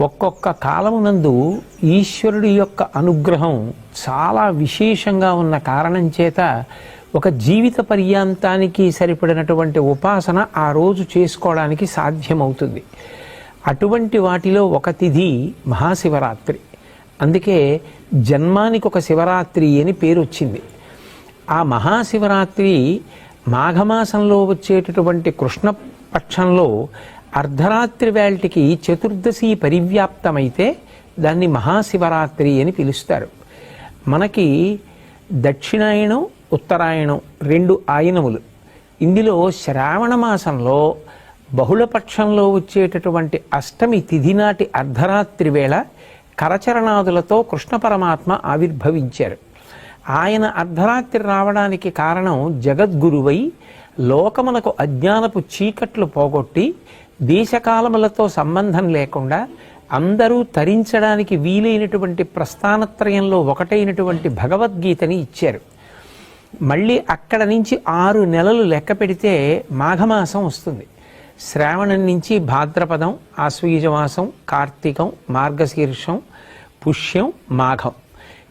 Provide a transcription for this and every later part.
ఒక్కొక్క కాలమునందు ఈశ్వరుడి యొక్క అనుగ్రహం చాలా విశేషంగా ఉన్న కారణం చేత ఒక జీవిత పర్యాంతానికి సరిపడినటువంటి ఉపాసన ఆ రోజు చేసుకోవడానికి సాధ్యమవుతుంది. అటువంటి వాటిలో ఒక తిథి మహాశివరాత్రి. అందుకే జన్మానికి ఒక శివరాత్రి అని పేరు వచ్చింది ఆ మహాశివరాత్రి మాఘమాసంలో వచ్చేటటువంటి కృష్ణ పక్షంలో అర్ధరాత్రి వేళటికి చతుర్దశి పరివ్యాప్తమైతే దాన్ని మహాశివరాత్రి అని పిలుస్తారు. మనకి దక్షిణాయనం ఉత్తరాయణం రెండు ఆయనములు. ఇందులో శ్రావణ మాసంలో బహుళపక్షంలో వచ్చేటటువంటి అష్టమి తిథి నాటి అర్ధరాత్రి వేళ కరచరణాదులతో కృష్ణ పరమాత్మ ఆవిర్భవించారు. ఆయన అర్ధరాత్రి రావడానికి కారణం జగద్గురువై లోకమునకు అజ్ఞానపు చీకట్లు పోగొట్టి దేశకాలములతో సంబంధం లేకుండా అందరూ తరించడానికి వీలైనటువంటి ప్రస్థానత్రయంలో ఒకటైనటువంటి భగవద్గీతని ఇచ్చారు. మళ్ళీ అక్కడ నుంచి ఆరు నెలలు లెక్క పెడితే మాఘమాసం వస్తుంది. శ్రావణం నుంచి భాద్రపదం ఆశ్వీజమాసం కార్తీకం మార్గశీర్షం పుష్యం మాఘం.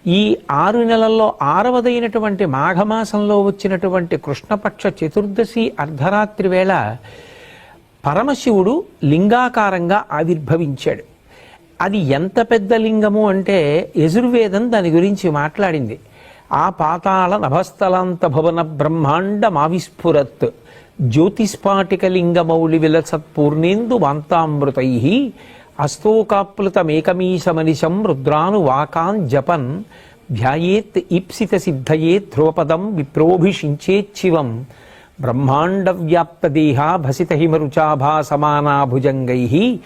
ఈ ఆరు నెలల్లో ఆరవదైనటువంటి మాఘమాసంలో వచ్చినటువంటి కృష్ణపక్ష చతుర్దశి అర్ధరాత్రి వేళ పరమశివుడు లింగాకారంగా ఆవిర్భవించాడు. అది ఎంత పెద్ద లింగము అంటే యజుర్వేదం దాని గురించి మాట్లాడింది. ఆ పాతాళ నభస్థలాంత భవన బ్రహ్మాండమావిస్ఫురత్ జ్యోతిస్పాటిక లింగమౌళి విలసత్పూర్ణేందు వాంతామృతై అస్తోకాప్లుతమేకమీశమనిశం రుద్రాను వాకాన్ జపన్ ధ్యాయేత్ ఈప్సిత సిద్ధయే ధ్రువపదం విప్రోభిషించేచ్చివం బ్రహ్మాండ వ్యాప్తదేహ భసిత హిమరుచాభా సమానా భుజంగై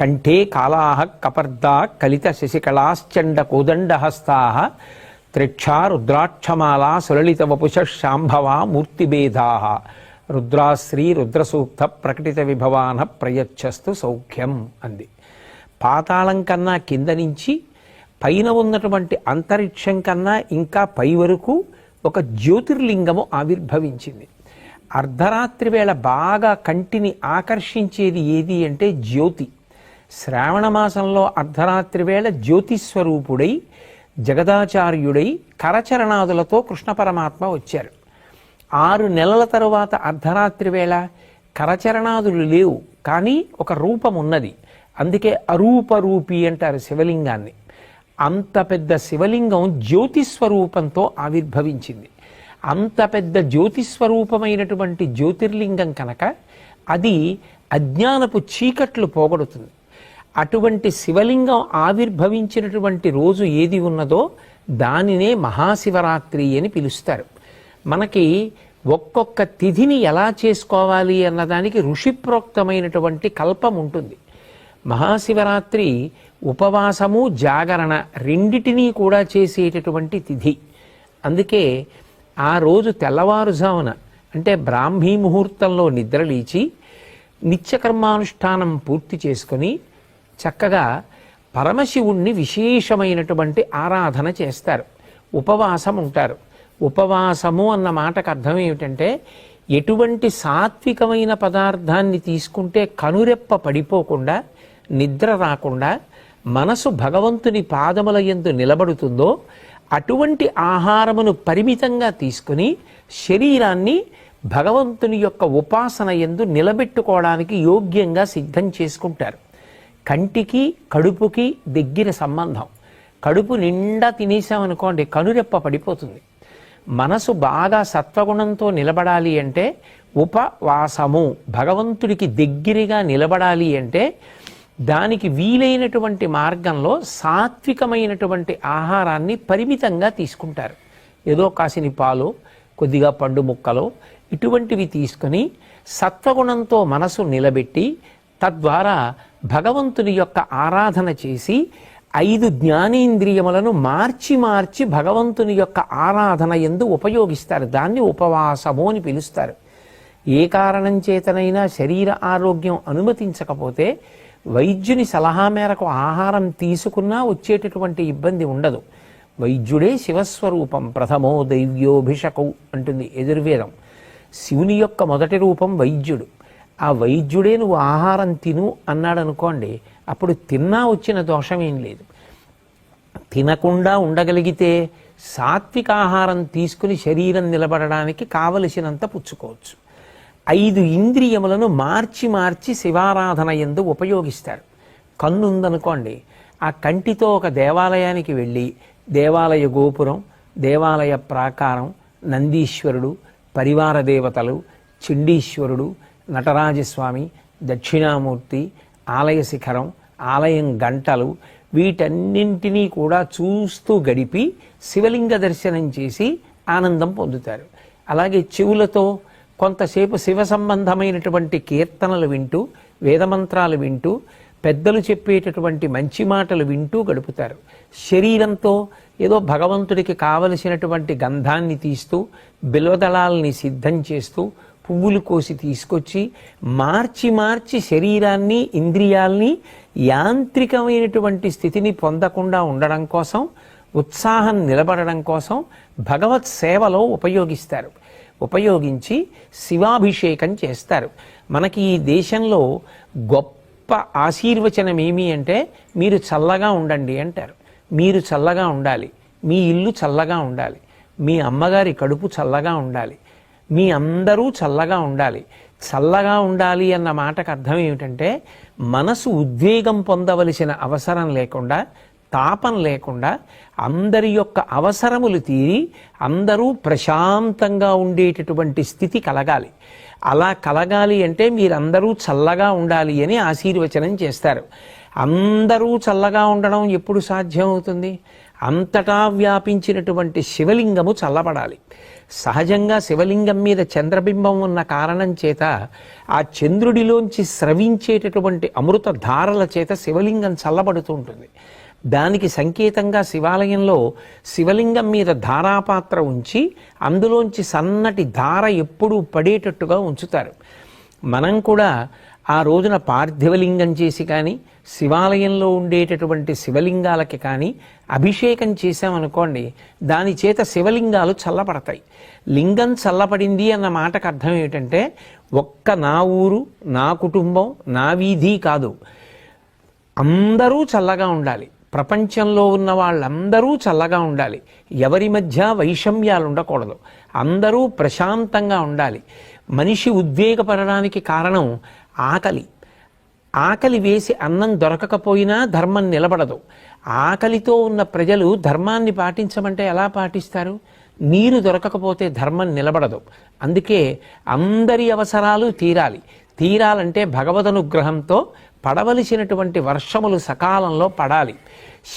కంఠే కాళాహ కపర్దా కలిత శశికళాశ్చండ కోదండహస్తా త్రిక్షా రుద్రాక్షమాలా సులలిత వపుష శాంభవా మూర్తిభేదా రుద్రాశ్రీ రుద్రసూక్త ప్రకటిత విభవాన ప్రయచ్చస్తు సౌఖ్యం అంది. పాతాళం కన్నా కింద నుంచి పైన ఉన్నటువంటి అంతరిక్షం కన్నా ఇంకా పై వరకు ఒక జ్యోతిర్లింగము ఆవిర్భవించింది. అర్ధరాత్రి వేళ బాగా కంటిని ఆకర్షించేది ఏది అంటే జ్యోతి. శ్రావణ మాసంలో అర్ధరాత్రి వేళ జ్యోతిస్వరూపుడై జగదాచార్యుడై కరచరణాదులతో కృష్ణ పరమాత్మ వచ్చారు. ఆరు నెలల తరువాత అర్ధరాత్రి వేళ కరచరణాదులు లేవు కానీ ఒక రూపం ఉన్నది. అందుకే అరూపరూపి అంటారు శివలింగాన్ని. అంత పెద్ద శివలింగం జ్యోతిస్వరూపంతో ఆవిర్భవించింది. అంత పెద్ద జ్యోతిస్వరూపమైనటువంటి జ్యోతిర్లింగం కనుక అది అజ్ఞానపు చీకట్లు పోగొడుతుంది. అటువంటి శివలింగం ఆవిర్భవించినటువంటి రోజు ఏది ఉన్నదో దానినే మహాశివరాత్రి అని పిలుస్తారు. మనకి ఒక్కొక్క తిథిని ఎలా చేసుకోవాలి అన్నదానికి ఋషిప్రోక్తమైనటువంటి కల్పం ఉంటుంది. మహాశివరాత్రి ఉపవాసము జాగరణ రెండిటినీ కూడా చేసేటటువంటి తిథి. అందుకే ఆ రోజు తెల్లవారుజామున అంటే బ్రాహ్మీ ముహూర్తంలో నిద్రలేచి నిత్యకర్మానుష్ఠానం పూర్తి చేసుకొని చక్కగా పరమశివుణ్ణి విశేషమైనటువంటి ఆరాధన చేస్తారు. ఉపవాసం ఉంటారు ఉపవాసము అన్న మాటకు అర్థం ఏమిటంటే ఎటువంటి సాత్వికమైన పదార్థాన్ని తీసుకుంటే కనురెప్ప పడిపోకుండా నిద్ర రాకుండా మనసు భగవంతుని పాదముల ఎందు నిలబడుతుందో అటువంటి ఆహారమును పరిమితంగా తీసుకుని శరీరాన్ని భగవంతుని యొక్క ఉపాసన ఎందు నిలబెట్టుకోవడానికి యోగ్యంగా సిద్ధం చేసుకుంటారు. కంటికి కడుపుకి దగ్గర సంబంధం. కడుపు నిండా తినేసామనుకోండి కనురెప్ప పడిపోతుంది. మనసు బాగా సత్వగుణంతో నిలబడాలి అంటే ఉపవాసము. భగవంతుడికి దగ్గరగా నిలబడాలి అంటే దానికి వీలైనటువంటి మార్గంలో సాత్వికమైనటువంటి ఆహారాన్ని పరిమితంగా తీసుకుంటారు. ఏదో కాసిని పాలు కొద్దిగా పండు ముక్కలు ఇటువంటివి తీసుకొని సత్వగుణంతో మనసు నిలబెట్టి తద్వారా భగవంతుని యొక్క ఆరాధన చేసి ఐదు జ్ఞానేంద్రియములను మార్చి మార్చి భగవంతుని యొక్క ఆరాధన ఎందు ఉపయోగిస్తారు. దాన్ని ఉపవాసము అని పిలుస్తారు. ఏ కారణం చేతనైనా శరీర ఆరోగ్యం అనుమతించకపోతే వైద్యుని సలహా మేరకు ఆహారం తీసుకున్నా వచ్చేటటువంటి ఇబ్బంది ఉండదు. వైద్యుడే శివస్వరూపం ప్రథమో దైవ్యోభిషకౌ అంటుంది యజుర్వేదం. శివుని యొక్క మొదటి రూపం వైద్యుడు. ఆ వైద్యుడే నువ్వు ఆహారం తిను అన్నాడు అనుకోండి అప్పుడు తిన్నా వచ్చిన దోషం ఏం లేదు. తినకుండా ఉండగలిగితే సాత్విక ఆహారం తీసుకుని శరీరం నిలబడడానికి కావలసినంత పుచ్చుకోవచ్చు. ఐదు ఇంద్రియములను మార్చి మార్చి శివారాధన ఎందు ఉపయోగిస్తారు. కన్ను ఉందనుకోండి ఆ కంటితో ఒక దేవాలయానికి వెళ్ళి దేవాలయ గోపురం దేవాలయ ప్రాకారం నందీశ్వరుడు పరివార దేవతలు చండీశ్వరుడు నటరాజస్వామి దక్షిణామూర్తి ఆలయ శిఖరం ఆలయం గంటలు వీటన్నింటినీ కూడా చూస్తూ గడిపి శివలింగ దర్శనం చేసి ఆనందం పొందుతారు. అలాగే చెవులతో కొంతసేపు శివ సంబంధమైనటువంటి కీర్తనలు వింటూ వేదమంత్రాలు వింటూ పెద్దలు చెప్పేటటువంటి మంచి మాటలు వింటూ గడుపుతారు. శరీరంతో ఏదో భగవంతుడికి కావలసినటువంటి గంధాన్ని తీస్తూ బిల్వదళాలని సిద్ధం చేస్తూ పువ్వులు కోసి తీసుకొచ్చి మార్చి మార్చి శరీరాన్ని ఇంద్రియాల్ని యాంత్రికమైనటువంటి స్థితిని పొందకుండా ఉండడం కోసం ఉత్సాహం నిలబడడం కోసం భగవత్ సేవలో ఉపయోగిస్తారు. ఉపయోగించి శివాభిషేకం చేస్తారు. మనకి ఈ దేశంలో గొప్ప ఆశీర్వచనం ఏమి అంటే మీరు చల్లగా ఉండండి అంటారు. మీరు చల్లగా ఉండాలి. మీ ఇల్లు చల్లగా ఉండాలి. మీ అమ్మగారి కడుపు చల్లగా ఉండాలి. మీ అందరూ చల్లగా ఉండాలి. చల్లగా ఉండాలి అన్న మాటకు అర్థం ఏమిటంటే మనసు ఉద్వేగం పొందవలసిన అవసరం లేకుండా తాపం లేకుండా అందరి యొక్క అవసరములు తీరి అందరూ ప్రశాంతంగా ఉండేటటువంటి స్థితి కలగాలి. అలా కలగాలి అంటే మీరందరూ చల్లగా ఉండాలి అని ఆశీర్వచనం చేస్తారు. అందరూ చల్లగా ఉండడం ఎప్పుడు సాధ్యం అవుతుంది అంతటా వ్యాపించినటువంటి శివలింగము చల్లబడాలి. సహజంగా శివలింగం మీద చంద్రబింబం ఉన్న కారణం చేత ఆ చంద్రుడిలోంచి స్రవించేటటువంటి అమృత ధారల చేత శివలింగం చల్లబడుతూ ఉంటుంది. దానికి సంకేతంగా శివాలయంలో శివలింగం మీద ధారాపాత్ర ఉంచి అందులోంచి సన్నటి ధార ఎప్పుడూ పడేటట్టుగా ఉంచుతారు. మనం కూడా ఆ రోజున పార్థివలింగం చేసి కానీ శివాలయంలో ఉండేటటువంటి శివలింగాలకి కానీ అభిషేకం చేశామనుకోండి దాని చేత శివలింగాలు చల్లబడతాయి. లింగం చల్లబడింది అన్న మాటకు అర్థం ఏమిటంటే ఒక్క నా ఊరు నా కుటుంబం నా వీధి కాదు. అందరూ చల్లగా ఉండాలి. ప్రపంచంలో ఉన్న వాళ్ళందరూ చల్లగా ఉండాలి. ఎవరి మధ్య వైషమ్యాలు ఉండకూడదు. అందరూ ప్రశాంతంగా ఉండాలి. మనిషి ఉద్వేగపడడానికి కారణం ఆకలి. ఆకలి వేసి అన్నం దొరకకపోయినా ధర్మం నిలబడదు. ఆకలితో ఉన్న ప్రజలు ధర్మాన్ని పాటించమంటే ఎలా పాటిస్తారు? నీరు దొరకకపోతే ధర్మం నిలబడదు. అందుకే అందరి అవసరాలు తీరాలి. తీరాలంటే భగవదనుగ్రహంతో పడవలసినటువంటి వర్షములు సకాలంలో పడాలి.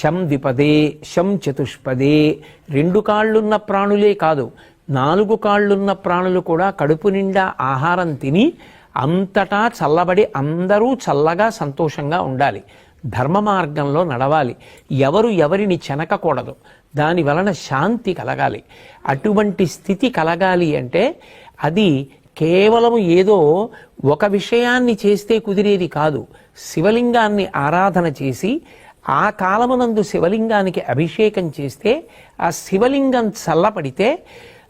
శం ద్విపదే శం చతుష్పదే రెండు కాళ్ళున్న ప్రాణులే కాదు నాలుగు కాళ్ళున్న ప్రాణులు కూడా కడుపు నిండా ఆహారం తిని అంతటా చల్లబడి అందరూ చల్లగా సంతోషంగా ఉండాలి. ధర్మ మార్గంలో నడవాలి. ఎవరు ఎవరిని చెనకకూడదు. దాని వలన శాంతి కలగాలి. అటువంటి స్థితి కలగాలి అంటే అది కేవలం ఏదో ఒక విషయాన్ని చేస్తే కుదిరేది కాదు. శివలింగాన్ని ఆరాధన చేసి ఆ కాలమునందు శివలింగానికి అభిషేకం చేస్తే ఆ శివలింగం చల్లబడితే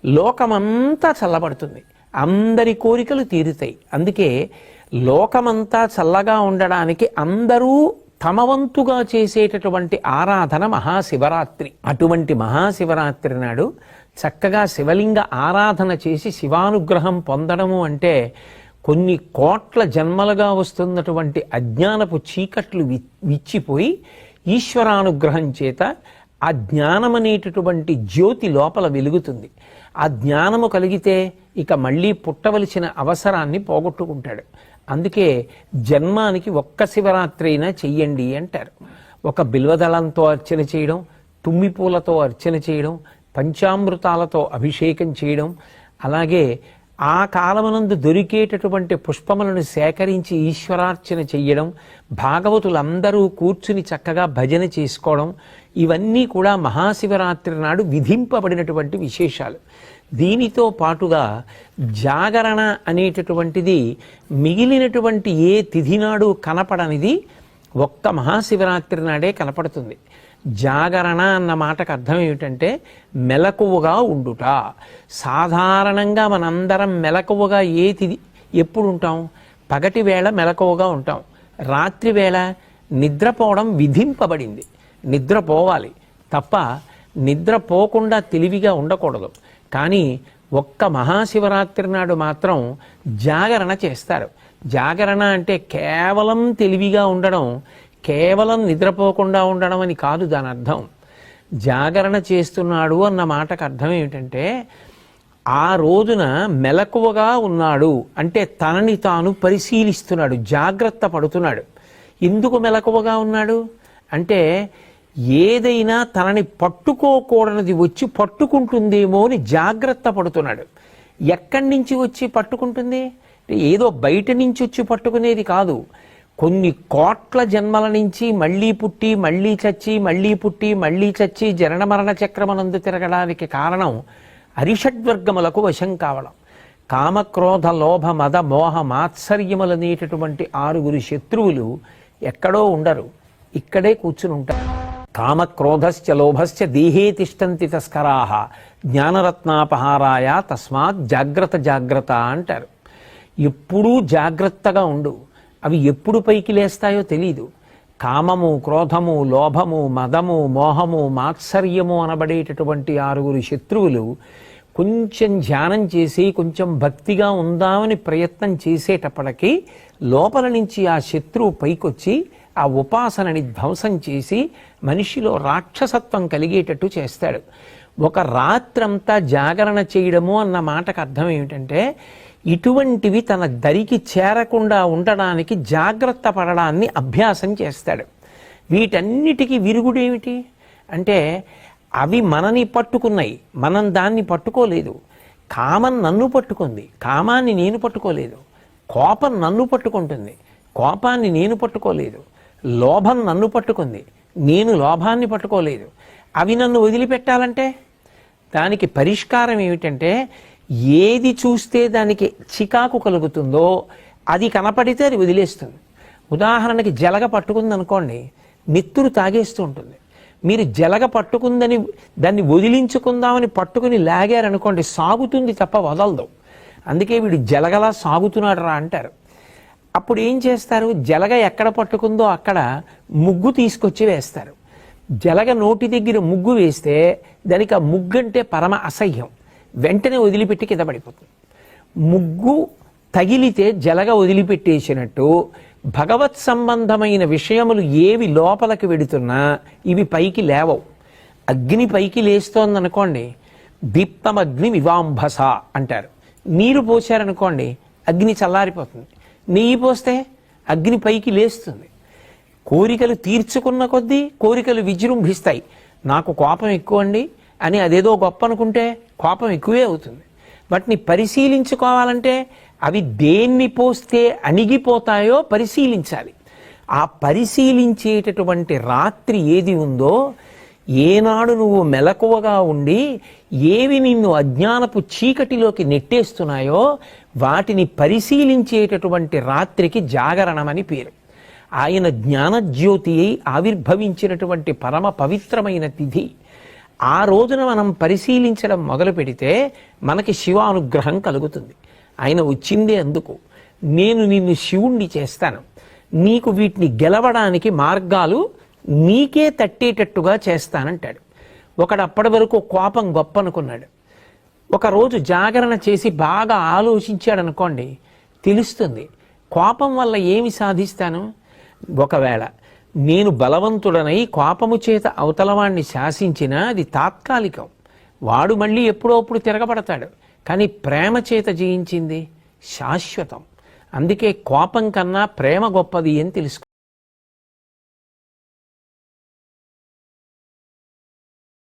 లోకమంతా చల్లబడుతుంది. అందరి కోరికలు తీరుతాయి. అందుకే లోకమంతా చల్లగా ఉండడానికి అందరూ తమ వంతుగా చేసేటటువంటి ఆరాధన మహాశివరాత్రి. అటువంటి మహాశివరాత్రి నాడు చక్కగా శివలింగ ఆరాధన చేసి శివానుగ్రహం పొందడము అంటే కొన్ని కోట్ల జన్మలుగా వస్తున్నటువంటి అజ్ఞానపు చీకట్లు వి విచ్చిపోయి ఈశ్వరానుగ్రహం చేత ఆ జ్ఞానం అనేటటువంటి జ్యోతి లోపల వెలుగుతుంది. ఆ జ్ఞానము కలిగితే ఇక మళ్ళీ పుట్టవలసిన అవసరాన్ని పోగొట్టుకుంటాడు. అందుకే జన్మానికి ఒక్క శివరాత్రి అయినా చెయ్యండి అంటారు. ఒక బిల్వదళంతో అర్చన చేయడం తుమ్మి పూలతో అర్చన చేయడం పంచామృతాలతో అభిషేకం చేయడం అలాగే ఆ కాలమునందు దొరికేటటువంటి పుష్పములను సేకరించి ఈశ్వరార్చన చెయ్యడం భాగవతులందరూ కూర్చుని చక్కగా భజన చేసుకోవడం ఇవన్నీ కూడా మహాశివరాత్రి నాడు విధింపబడినటువంటి విశేషాలు. దీనితో పాటుగా జాగరణ అనేటటువంటిది మిగిలినటువంటి ఏ తిథి నాడు కనపడనిది ఒక్క మహాశివరాత్రి నాడే కనపడుతుంది. జాగరణ అన్న మాటకు అర్థం ఏమిటంటే మెలకువగా ఉండుట. సాధారణంగా మనందరం మెలకువగా ఏది ఎప్పుడు ఉంటాం పగటి వేళ మెలకువగా ఉంటాం. రాత్రి వేళ నిద్రపోవడం విధింపబడింది. నిద్రపోవాలి. తప్ప నిద్రపోకుండా తెలివిగా ఉండకూడదు. కానీ ఒక్క మహాశివరాత్రి నాడు మాత్రం జాగరణ చేస్తారు. జాగరణ అంటే కేవలం తెలివిగా ఉండడం కేవలం నిద్రపోకుండా ఉండడం అని కాదు దాని అర్థం. జాగరణ చేస్తున్నాడు అన్న మాటకు అర్థం ఏమిటంటే ఆ రోజున మెలకువగా ఉన్నాడు. అంటే తనని తాను పరిశీలిస్తున్నాడు జాగ్రత్త పడుతున్నాడు. ఎందుకు మెలకువగా ఉన్నాడు? అంటే ఏదైనా తనని పట్టుకోకూడనిది వచ్చి పట్టుకుంటుందేమో అని జాగ్రత్త పడుతున్నాడు. ఎక్కడి నుంచి వచ్చి పట్టుకుంటుంది? ఏదో బయట నుంచి వచ్చి పట్టుకునేది కాదు. కొన్ని కోట్ల జన్మల నుంచి మళ్ళీ పుట్టి మళ్ళీ చచ్చి మళ్ళీ పుట్టి మళ్ళీ చచ్చి జనన మరణ చక్రమనందు తిరగడానికి కారణం అరిషడ్వర్గములకు వశం కావడం. కామక్రోధ లోభ మద మోహ మాత్సర్యములనేటటువంటి ఆరుగురు శత్రువులు ఎక్కడో ఉండరు. ఇక్కడే కూర్చుని ఉంటారు. కామక్రోధశ్చ లోభశ్చ దేహే తిష్టంతి తస్కరాహ జ్ఞానరత్నాపహారాయ తస్మాత్ జాగ్రత్త జాగ్రత్త అంటారు. ఎప్పుడూ జాగ్రత్తగా ఉండు. అవి ఎప్పుడు పైకి లేస్తాయో తెలీదు. కామము క్రోధము లోభము మదము మోహము మాత్సర్యము అనబడేటటువంటి ఆరుగురు శత్రువులు కొంచెం ధ్యానం చేసి కొంచెం భక్తిగా ఉందామని ప్రయత్నం చేసేటప్పటికీ లోపల నుంచి ఆ శత్రువు పైకొచ్చి ఆ ఉపాసనని ధ్వంసం చేసి మనిషిలో రాక్షసత్వం కలిగేటట్టు చేస్తాడు. ఒక రాత్రంతా జాగరణ చేయడము అన్న మాటకు అర్థం ఏమిటంటే ఇటువంటివి తన దరికి చేరకుండా ఉండడానికి జాగ్రత్త పడడాన్ని అభ్యాసం చేస్తాడు. వీటన్నిటికీ విరుగుడేమిటి అంటే అవి మనని పట్టుకున్నాయి. మనం దాన్ని పట్టుకోలేదు. కామం నన్ను పట్టుకుంది. కామాన్ని నేను పట్టుకోలేదు. కోపం నన్ను పట్టుకుంటుంది. కోపాన్ని నేను పట్టుకోలేదు. లోభం నన్ను పట్టుకుంది. నేను లోభాన్ని పట్టుకోలేదు. అవి నన్ను వదిలిపెట్టాలంటే? దానికి పరిష్కారం ఏమిటంటే ఏది చూస్తే దానికి చికాకు కలుగుతుందో అది కనపడితే అది వదిలేస్తుంది. ఉదాహరణకి జలగ పట్టుకుంది అనుకోండి నెత్తురు తాగేస్తూ ఉంటుంది. మీరు జలగ పట్టుకుందని దాన్ని వదిలించుకుందామని పట్టుకుని లాగారనుకోండి సాగుతుంది తప్ప వదలదు. అందుకే వీడు జలగలా సాగుతున్నాడు రా అంటారు. అప్పుడు ఏం చేస్తారు? జలగ ఎక్కడ పట్టుకుందో అక్కడ ముగ్గు తీసుకొచ్చి వేస్తారు. జలగ నోటి దగ్గర ముగ్గు వేస్తే దానికి ఆ ముగ్గు అంటే పరమ అసహ్యం. వెంటనే వదిలిపెట్టి కింద పడిపోతుంది. ముగ్గు తగిలితే జలగ వదిలిపెట్టేసినట్టు భగవత్ సంబంధమైన విషయములు ఏవి లోపలికి వెడుతున్నా ఇవి పైకి లేవవు. అగ్ని పైకి లేస్తోందనుకోండి దీప్తమగ్ని వివాంభస అంటారు. నీరు పోసారనుకోండి అగ్ని చల్లారిపోతుంది. నెయ్యి పోస్తే అగ్ని పైకి లేస్తుంది. కోరికలు తీర్చుకున్న కొద్దీ కోరికలు విజృంభిస్తాయి. నాకు కోపం ఎక్కువ అండి అని అదేదో గొప్ప అనుకుంటే కోపం ఎక్కువే అవుతుంది. వాటిని పరిశీలించుకోవాలంటే అవి దేన్ని పోస్తే అణిగిపోతాయో పరిశీలించాలి. ఆ పరిశీలించేటటువంటి రాత్రి ఏది ఉందో ఏనాడు నువ్వు మెలకువగా ఉండి ఏవి నిన్ను అజ్ఞానపు చీకటిలోకి నెట్టేస్తున్నాయో వాటిని పరిశీలించేటటువంటి రాత్రికి జాగరణమని పేరు. ఆయన జ్ఞానజ్యోతి అయి ఆవిర్భవించినటువంటి పరమ పవిత్రమైన తిథి. ఆ రోజున మనం పరిశీలించడం మొదలు పెడితే మనకి శివానుగ్రహం కలుగుతుంది. ఆయన వచ్చిందే అందుకు. నేను నిన్ను శివుణ్ణి చేస్తాను. నీకు వీటిని గెలవడానికి మార్గాలు నీకే తట్టేటట్టుగా చేస్తానంటాడు. ఒకడు అప్పటి వరకు కోపం గొప్ప అనుకున్నాడు ఒకరోజు జాగరణ చేసి బాగా ఆలోచించాడు అనుకోండి తెలుస్తుంది. కోపం వల్ల ఏమి సాధిస్తాను? ఒకవేళ నేను బలవంతుడనై కోపము చేత అవతలవాణ్ణి శాసించినా అది తాత్కాలికం. వాడు మళ్ళీ ఎప్పుడో అప్పుడు తిరగబడతాడు. కానీ ప్రేమ చేత జయించింది శాశ్వతం. అందుకే కోపం కన్నా ప్రేమ గొప్పది అని తెలుసుకో